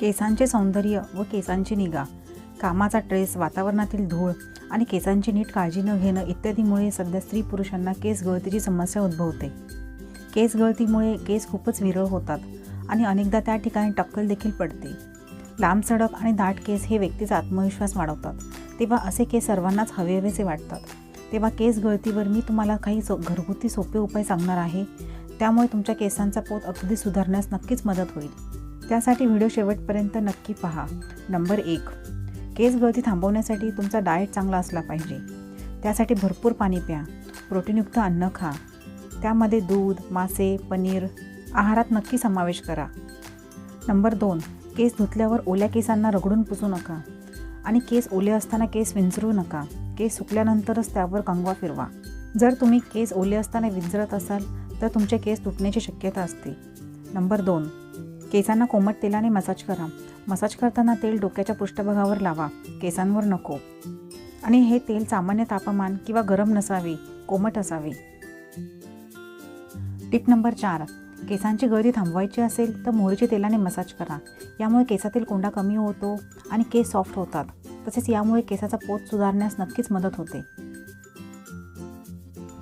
केसांचे सौंदर्य व केसांची निगा. कामाचा ट्रेस वातावरणातील धूळ आणि केसांची नीट काळजी न घेणं इत्यादीमुळे सध्या स्त्री पुरुषांना केस गळतीची समस्या उद्भवते. केस गळतीमुळे केस खूपच विरळ होतात आणि अनेकदा त्या ठिकाणी टक्कल देखील पडते. लांब सडक आणि दाट केस हे व्यक्तीचा आत्मविश्वास वाढवतात. तेव्हा असे केस सर्वांनाच हवे हवेसे वाटतात. तेव्हा केस गळतीवर मी तुम्हाला काही सो घरगुती सोपे उपाय सांगणार आहे. त्यामुळे तुमच्या केसांचा पोत अगदी सुधारण्यास नक्कीच मदत होईल. त्यासाठी व्हिडिओ शेवटपर्यंत नक्की पहा. नंबर एक केस गळती थांबवण्यासाठी तुमचा डाएट चांगला असला पाहिजे. त्यासाठी भरपूर पाणी प्या. प्रोटीनयुक्त अन्न खा. त्यामध्ये दूध मासे पनीर आहारात नक्की समावेश करा. नंबर दोन केस धुतल्यावर ओल्या केसांना रगडून पुसू नका. आणि केस ओले असताना केस विंचरू नका. केस सुकल्यानंतरच त्यावर कंगवा फिरवा. जर तुम्ही केस ओले असताना विंचरत असाल तर तुमचे केस तुटण्याची शक्यता असते. नंबर दोन केसांना कोमट तेलाने मसाज करा. मसाज करताना तेल डोक्याच्या पृष्ठभागावर लावा. केसांवर नको. आणि हे तेल सामान्य तापमान किंवा गरम नसावे कोमट असावे. टिप नंबर चार. केसांची गळती थांबवायची असेल तर मोहरीच्या तेलाने मसाज करा. यामुळे केसातील कोंडा कमी होतो आणि केस सॉफ्ट होतात. तसेच यामुळे केसाचा पोत सुधारण्यास नक्कीच मदत होते.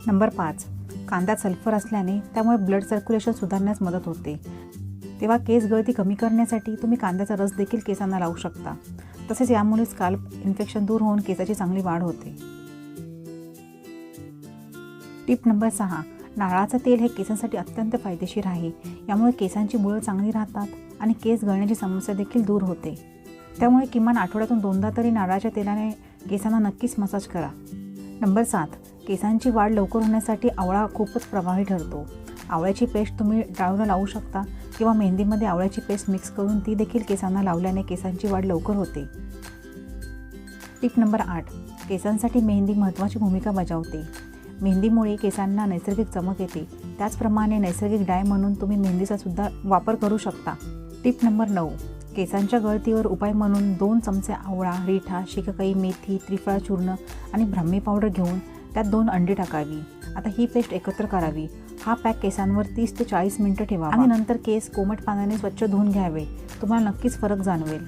नंबर पाच. कांद्यात सल्फर असल्याने त्यामुळे ब्लड सर्क्युलेशन सुधारण्यास मदत होते. तेव्हा केस गळती कमी करण्यासाठी तुम्ही कांद्याचा रस देखील केसांना लावू शकता. तसेच यामुळे स्काल्प इन्फेक्शन दूर होऊन केसाची चांगली वाढ होते. टिप नंबर सहा. नारळाचं तेल हे केसांसाठी अत्यंत फायदेशीर आहे. यामुळे केसांची मुळं चांगली राहतात आणि केस गळण्याची समस्या देखील दूर होते. त्यामुळे किमान आठवड्यातून दोनदा तरी नारळाच्या तेलाने केसांना नक्कीच मसाज करा. नंबर सात. केसांची वाढ लवकर होण्यासाठी आवळा खूपच प्रभावी ठरतो. आवळ्याची पेस्ट तुम्ही डाळूला लावू शकता. किंवा मेहंदीमध्ये आवळ्याची पेस्ट मिक्स करून ती देखील केसांना लावल्याने केसांची वाढ लवकर होते. टिप नंबर आठ. केसांसाठी मेहंदी महत्त्वाची भूमिका बजावते. मेहंदीमुळे केसांना नैसर्गिक चमक येते. त्याचप्रमाणे नैसर्गिक डाय म्हणून तुम्ही मेहंदीचा सुद्धा वापर करू शकता. टिप नंबर नऊ. केसांच्या गळतीवर उपाय म्हणून दोन चमचे आवळा रिठा शिककाई मेथी त्रिफळा चूर्ण आणि ब्राह्मी पावडर घेऊन त्यात दोन अंडी टाकावी. आता ही पेस्ट एकत्र करावी. हा पॅक केसांवर तीस ते चाळीस मिनटं ठेवा आणि नंतर केस कोमट पाण्याने स्वच्छ धुवून घ्यावे. तुम्हाला नक्कीच फरक जाणवेल.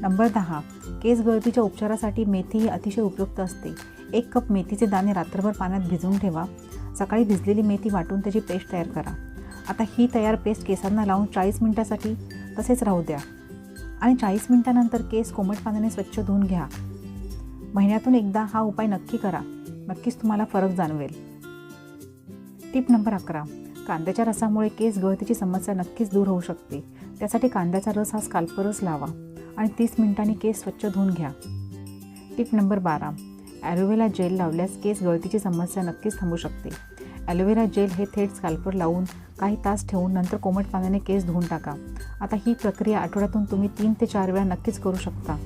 नंबर दहा. केस गळतीच्या उपचारासाठी मेथी ही अतिशय उपयुक्त असते. एक कप मेथीचे दाणे रात्रभर पाण्यात भिजवून ठेवा. सकाळी भिजलेली मेथी वाटून त्याची पेस्ट तयार करा. आता ही तयार पेस्ट केसांना लावून चाळीस मिनटासाठी तसेच राहू द्या. आणि चाळीस मिनिटानंतर केस कोमट पाण्याने स्वच्छ धुवून घ्या. महिन्यातून एकदा हा उपाय नक्की करा. नक्कीच तुम्हाला फरक जाणवेल. टिप नंबर अकरा. कांद्याच्या रसामुळे केस गळतीची समस्या नक्कीच दूर होऊ शकते. त्यासाठी कांद्याचा रस हा स्काल्परच लावा आणि तीस मिनिटांनी केस स्वच्छ धुवून घ्या. टिप नंबर बारा. ॲलोवेरा जेल लावल्यास केस गळतीची समस्या नक्कीच थांबू शकते. ॲलोवेरा जेल हे थेट स्काल्पर लावून काही तास ठेवून नंतर कोमट पाण्याने केस धुवून टाका. आता ही प्रक्रिया आठवड्यातून तुम्ही तीन ते चार वेळा नक्कीच करू शकता.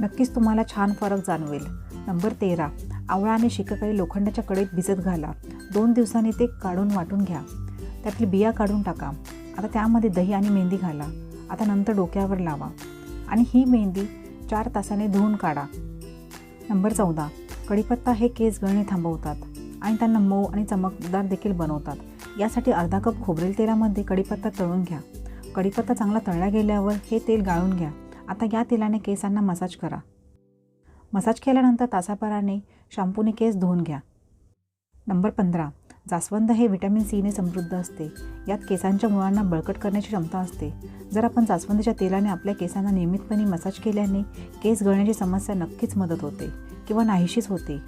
नक्कीच तुम्हाला छान फरक जाणवेल. नंबर तेरा. आवळा आणि शिककाई लोखंडाच्या कडेत भिजत घाला. दोन दिवसांनी ते काढून वाटून घ्या. त्यातली बिया काढून टाका. आता त्यामध्ये दही आणि मेहंदी घाला. आता नंतर डोक्यावर लावा. आणि ही मेहंदी चार तासाने धुवून काढा. नंबर चौदा. कढीपत्ता हे केस गळणे थांबवतात आणि त्यांना मऊ आणि चमकदार देखील बनवतात. यासाठी अर्धा कप खोबरेल तेलामध्ये कढीपत्ता तळून घ्या. कढीपत्ता चांगला तळला गेल्यावर हे तेल गाळून घ्या. आता या तेलाने केसांना मसाज करा. मसाज केल्यानंतर तासाभराने शॅम्पूने केस धुवून घ्या. नंबर पंधरा. जास्वंद हे व्हिटॅमिन सीने समृद्ध असते. यात केसांच्या मुळांना बळकट करण्याची क्षमता असते. जर आपण जास्वंदीच्या तेलाने आपल्या केसांना नियमितपणे मसाज केल्याने केस गळण्याची समस्या नक्कीच मदत होते किंवा नाहीशीच होते.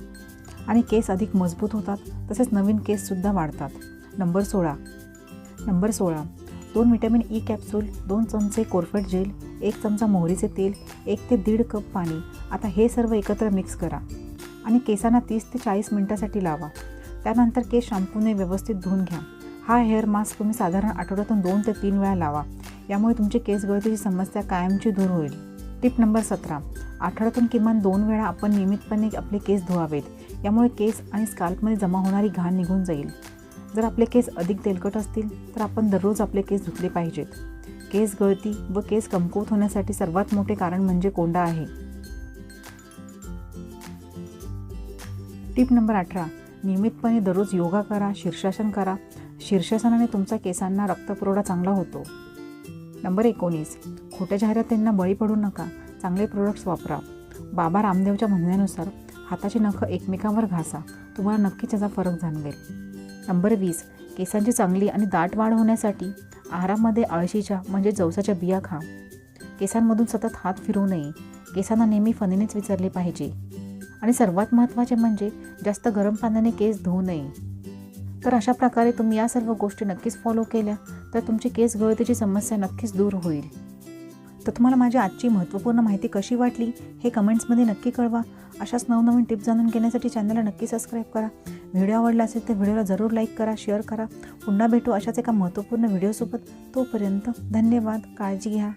आणि केस अधिक मजबूत होतात तसेच नवीन केससुद्धा वाढतात. नंबर सोळा. नंबर सोळा. दोन व्हिटॅमिन ई कॅप्सूल दोन चमचे कोरफट जेल एक चमचा मोहरीचे तेल एक ते दीड कप पाणी. आता हे सर्व एकत्र मिक्स करा. आणि केसांना तीस ते चाळीस मिनटासाठी लावा. त्यानंतर केस शॅम्पूने व्यवस्थित धुवून घ्या. हा हेअर मास्क तुम्ही साधारण आठवड्यातून दोन ते तीन वेळा लावा. यामुळे तुमची केस गळतीची समस्या कायमची दूर होईल. टिप नंबर सतरा. आठवड्यातून किमान दोन वेळा आपण नियमितपणे आपले केस धुवावेत. यामुळे केस आणि स्काल्पमध्ये जमा होणारी घाण निघून जाईल. जर आपले केस अधिक तेलकट असतील तर आपण दररोज आपले केस धुतले पाहिजेत. केस गळती व केस कमकुवत होण्यासाठी सर्वात मोठे कारण म्हणजे कोंडा आहे. टिप नंबर अठरा. नियमितपणे दररोज योगा करा शीर्षासन करा. शीर्षासनाने तुमचा केसांना रक्तपुरवठा चांगला होतो. नंबर एकोणीस. खोट्या जाहिरातींना बळी पडू नका. चांगले प्रोडक्ट्स वापरा. बाबा रामदेवच्या म्हणण्यानुसार हाताची नखं एकमेकांवर घासा. तुम्हाला नक्कीच याचा फरक जाणवेल. नंबर वीस. केसांची चांगली आणि दाट वाढ होण्यासाठी आहारामध्ये अळशीच्या म्हणजे जवसाच्या बिया खा. केसांमधून सतत हात फिरू नये. केसांना नेहमी फणीनेच विचारले पाहिजे. आणि सर्वात महत्त्वाचे म्हणजे जास्त गरम पाण्याने केस धुवू नये. तर अशा प्रकारे तुम्ही या सर्व गोष्टी नक्कीच फॉलो केल्या तर तुमची केस गळतीची समस्या नक्कीच दूर होईल. तर तुम्हाला माझी आजची महत्त्वपूर्ण माहिती कशी वाटली हे कमेंट्समध्ये नक्की कळवा. अशाच नवनवीन टिप्स जाणून घेण्यासाठी चॅनलला नक्की सबस्क्राईब करा. व्हिडिओ आवडला असेल तर व्हिडिओला जरूर लाईक करा शेअर करा. पुन्हा भेटू अशाच एका महत्त्वपूर्ण व्हिडिओसोबत तोपर्यंत धन्यवाद काळजी घ्या.